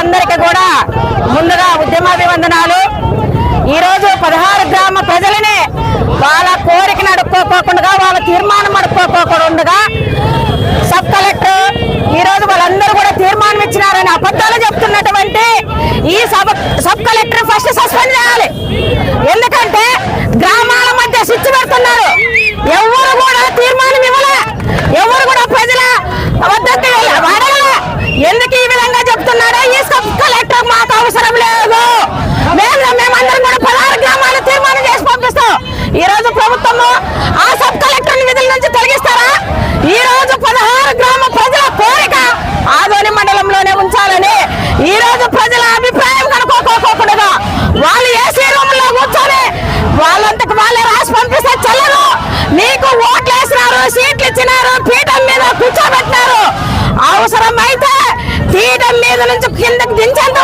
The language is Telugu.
ప్రజలందరికీ కూడా ముందుగా ఉద్యమాభివందనాలు. ఈరోజు పదహారు గ్రామ ప్రజలని వాళ్ళ కోరికను అడుక్కోకుండా వాళ్ళ తీర్మానం అడుక్కోకుండా సబ్ కలెక్టర్ ఈ రోజు వాళ్ళందరూ కూడా తీర్మానం ఇచ్చినారని అబద్ధాలు చెప్తున్నటువంటి ఈ sub sub collector first suspend చేయాలి. ఎందుకు గ్రామాల మధ్య స్విచ్ పెడుతున్నారు ఎవరు కూడా తీర్మానం ఇవ్వలే ఎవరు కూడా ప్రజల వద్దకు అడగలే ఎందుకు ఈ విధంగా చెప్తున్నారో ఈ సబ్ కలెక్టర్ మాకు అవసరం లేదు మేము మేమందరం కూడా పదహారు గ్రామాలు తీర్మానం చేసి పంపిస్తాం ఈ రోజు ప్రభుత్వము ఆ సబ్ కలెక్టర్ విధుల నుంచి తొలగిస్తారా ఈ రోజు పదహారు గ్రామ ప్రజల కోరిక ఆదోని మండలంలోనే ఉంచాలని ఈ రోజు ప్రజల అభిప్రాయం కనుక్కోకోకుండా వాళ్ళు ఏసీ రూమ్లో కూర్చొని వాళ్ళంతకు వాళ్ళే రాసి పంపిస్తే చల్లరు. నీకు ఓట్లు వేసినారు సీట్లు ఇచ్చినారు పీఠం మీద కూర్చోబెట్టినారు. అవసరం అయితే పీఠం మీద నుంచి కిందకి దించేంత